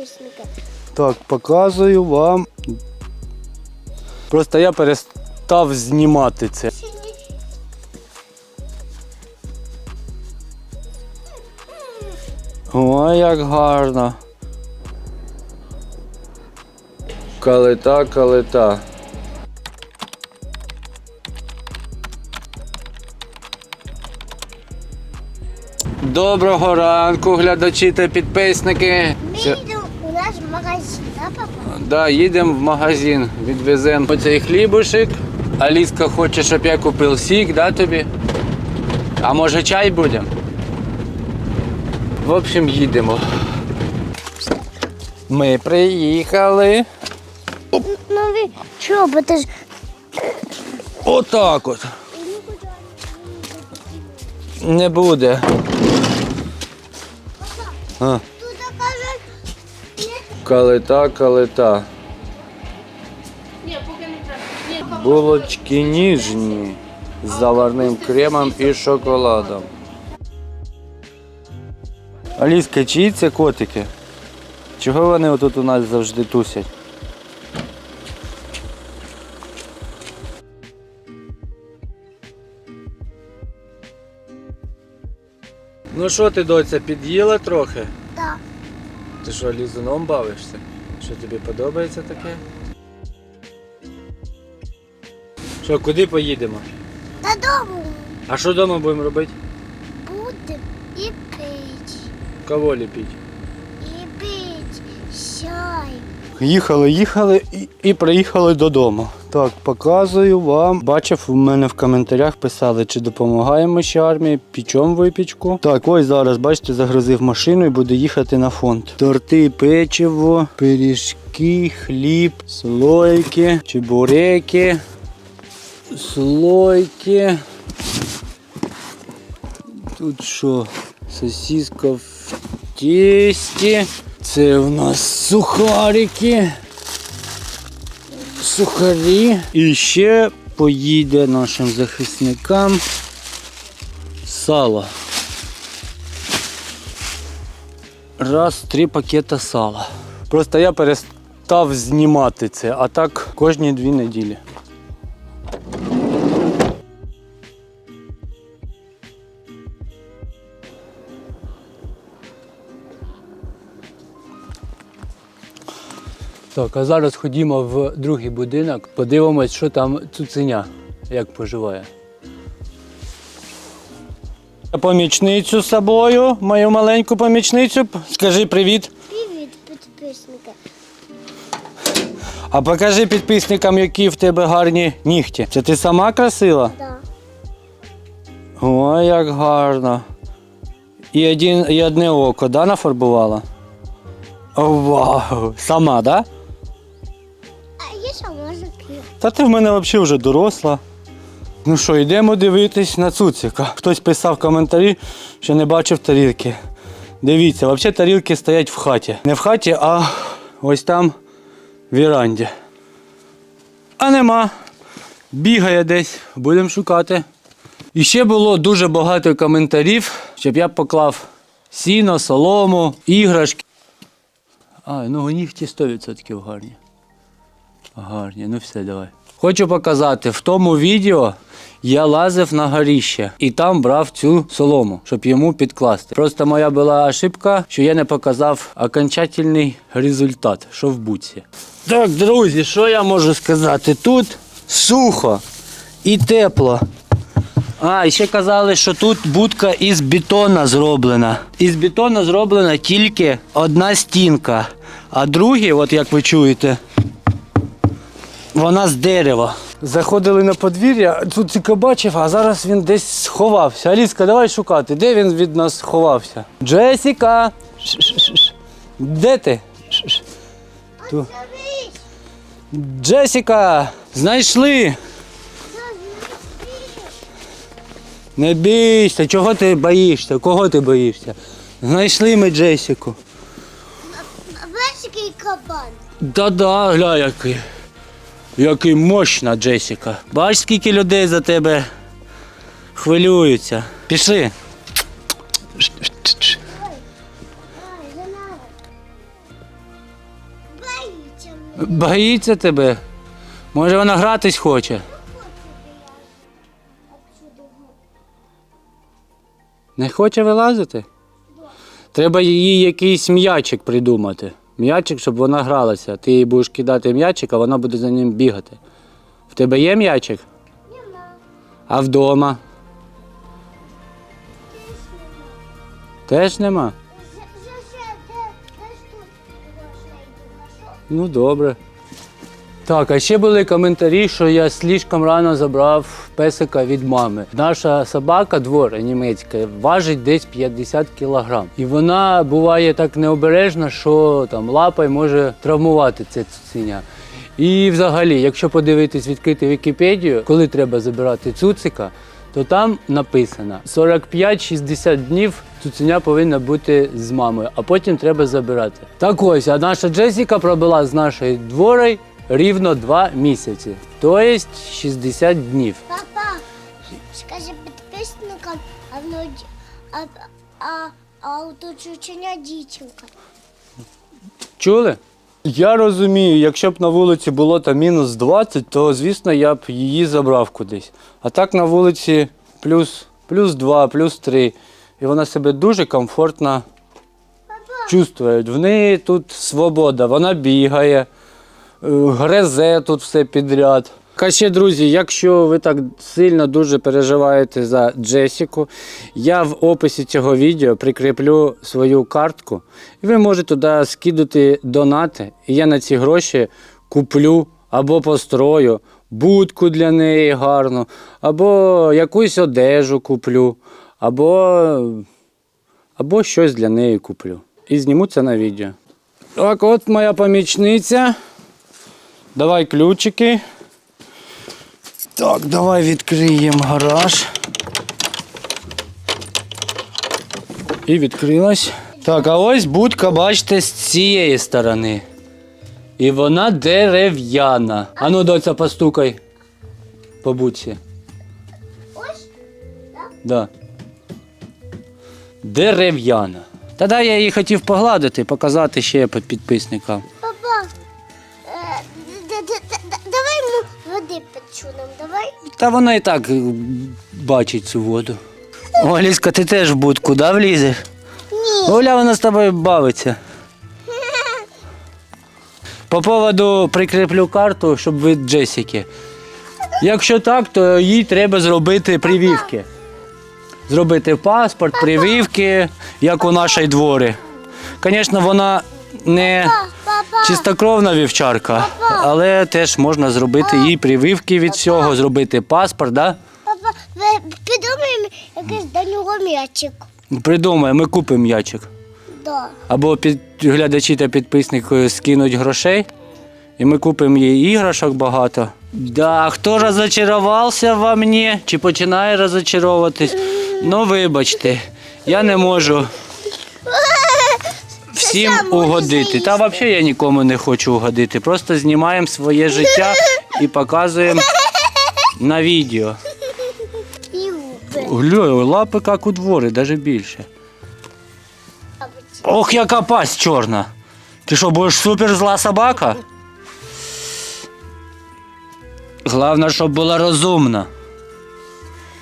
підписники. Так, показую вам. Просто я перестав знімати це. Ой, як гарно. Калита, калита. Доброго ранку, глядачі та підписники. Ми Це- йдемо у наш магазин, да, папа? Да, їдемо в магазин, відвеземо оцей хлібушек. Аліска хоче, щоб я купив сік, да, тобі? А може чай будемо? В общем, їдемо. Ми приїхали. Ну ви чого, бо ти ж Отак от. Не буде. А. Калита, калита. Булочки ніжні з заварним кремом і шоколадом. Аліска, чиї це котики? Чого вони отут у нас завжди тусять? Ну що ти, доця, під'їла трохи? так. Ти що, лізуном бавишся? Що тобі подобається таке? Що, куди поїдемо? Додому А що вдома будемо робити? будемо і пить, Кого ліпіть? Їхали, їхали і, і приїхали додому. Так, показую вам. Бачив, у мене в коментарях писали, чи допомагаємо ще армії, пічом випічку. Так, ось зараз, бачите, загрузив машину і буду їхати на фонд. Торти, печиво, пиріжки, хліб, слойки, чебуреки, слойки. Тут що? Сосиска в тісті. Це в нас сухарики. Сухарі. І ще поїде нашим захисникам сало. Раз, три пакета сала. Просто я перестав знімати це, а так кожні дві неділі. Так, а зараз ходімо в другий будинок, подивимось, що там цуценя, як поживає. Помічницю з собою, мою маленьку помічницю. Скажи привіт. Привіт, підписники. А покажи підписникам, які в тебе гарні нігті. Це ти сама красила? Да. Ой, як гарно. І, один, і одне око, да, нафарбувала? Вау! Сама, да? Та ти в мене взагалі вже доросла. Ну що, йдемо дивитись на цуцика. Хтось писав коментарі, що не бачив тарілки. Дивіться, взагалі тарілки стоять в хаті. Не в хаті, а ось там в віранді. А нема. Бігає десь, будемо шукати. І ще було дуже багато коментарів, щоб я поклав сіно, солому, іграшки. А, ну нігті 100% гарні. Гарні, ну все, давай. Хочу показати, в тому відео я лазив на горіще і там брав цю солому, щоб йому підкласти. Просто моя була ошибка, що я не показав окончательний результат, що в буці. Так, друзі, що я можу сказати? Тут сухо і тепло. А, ще казали, що тут будка із бетона зроблена. Із бетона зроблена тільки одна стінка, а другі, от як ви чуєте, вона з дерева. Заходили на подвір'я, тут тільки бачив, а зараз він десь сховався. Аліска, давай шукати, де він від нас сховався? Джесіка! Де ти? Ту. Джесіка! Знайшли! Не бійся, чого ти боїшся? Кого ти боїшся? Знайшли ми Джесіку. Бачиш, який кабан? Да-да, гля, який. Який мощна Джесіка. Бач, скільки людей за тебе хвилюються. Пішли. Боїться тебе. Може вона гратись хоче. Не хоче вилазити? Треба їй якийсь м'ячик придумати. М'ячик, щоб вона гралася. Ти їй будеш кидати м'ячик, а вона буде за ним бігати. В тебе є м'ячик? Нема. А вдома? Теж нема? Ну добре. Так, а ще були коментарі, що я слишком рано забрав песика від мами. Наша собака двора німецька важить десь 50 кілограм. І вона буває так необережна, що там лапою може травмувати це цуценя. І взагалі, якщо подивитись відкрити Вікіпедію, коли треба забирати цуцика, то там написано 45-60 днів цуценя повинна бути з мамою, а потім треба забирати. Так ось, а наша Джесіка пробула з нашої двори рівно 2 місяці, тобто 60 днів. Папа, скажи підписникам, а а, а, а у дівчинка. Чули? Я розумію, якщо б на вулиці було там мінус 20, то звісно я б її забрав кудись. А так на вулиці плюс, плюс 2, плюс 3. І вона себе дуже комфортно чувствує. В неї тут свобода, вона бігає, грезе тут все підряд. А друзі, якщо ви так сильно дуже переживаєте за Джесіку, я в описі цього відео прикріплю свою картку, і ви можете туди скидати донати, і я на ці гроші куплю або построю будку для неї гарну, або якусь одежу куплю, або, або щось для неї куплю. І зніму це на відео. Так, от моя помічниця. Давай ключики. Так, давай відкриємо гараж. І відкрилась. Так, а ось будка, бачите, з цієї сторони. І вона дерев'яна. Ану, доця, постукай. По будці. Ось, Да. Дерев'яна. Та да, я її хотів погладити, показати ще під- підписникам. Води нам, давай. Та вона і так е, бачить цю воду. О, Аліска, ти теж в будку, да, влізеш? Ні. Оля, вона з тобою бавиться. По поводу прикріплю карту, щоб від Джесіки. Якщо так, то їй треба зробити прививки. Зробити паспорт, прививки, як у нашій дворі. Звісно, вона не чистокровна вівчарка, але теж можна зробити їй прививки від всього, зробити паспорт, да? папа, ви підумаємо якийсь до нього м'ячик. Придумай, ми купимо м'ячик. Да. Або під, глядачі та підписники скинуть грошей, і ми купимо їй іграшок багато. Да, хто розочарувався во мені чи починає розочаровуватись? Ну, вибачте, я не можу всім угодити. Та взагалі я нікому не хочу угодити. Просто знімаємо своє життя і показуємо на відео. Глянь, лапи як у дворі, навіть більше. Ох, яка пасть чорна. Ти що, будеш супер зла собака? Головне, щоб була розумна.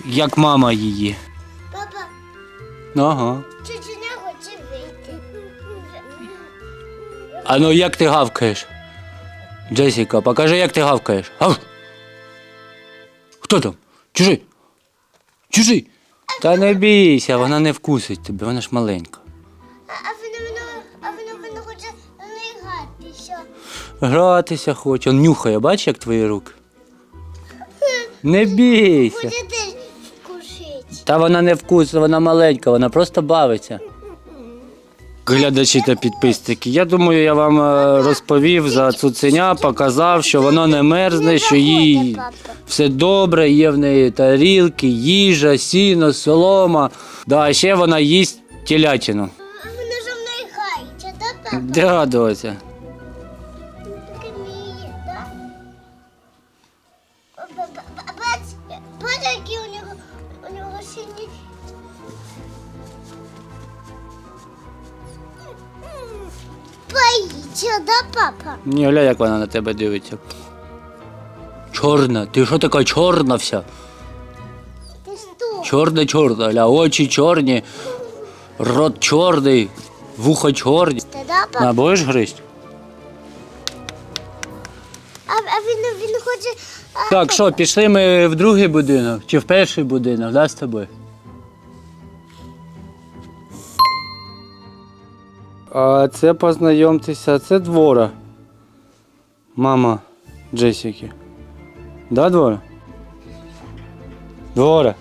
Як мама її. Папа, Ага. А ну як ти гавкаєш? Джесіка, покажи, як ти гавкаєш. Гав. Хто там? Чужий. Чужий. Та не бійся, вона не вкусить тебе, вона ж маленька. А, а воно, воно, а воно, воно хоче не грати. Гратися хоче. Он нюхає, бачиш, як твої руки? Не бійся. Буде теж кушить. Та вона не вкусна, вона маленька, вона просто бавиться. Глядачі та підписники. Я думаю, я вам е, розповів за цуценя, показав, що воно не мерзне, що їй все добре, є в неї тарілки, їжа, сіно, солома. Да, а ще вона їсть телятину. Воно ж мною грається, да, папа? Да, доця. Таке вміє, да? Ба- ба- ба- Бач, бач, які у нього, у нього сині. Боїться. Да, папа? Ні, гля, як вона на тебе дивиться. Чорна, ти що така чорна вся? Ти що? Чорна, чорна, гля, очі чорні, рот чорний, вуха чорні. Ти, да, папа? На, будеш гризть? А, а він, він хоче... А, Так, що, пішли ми в другий будинок чи в перший будинок, да, з тобою? А це познайомтеся, це двора. Мама Джесіки. Да, двора? Двора.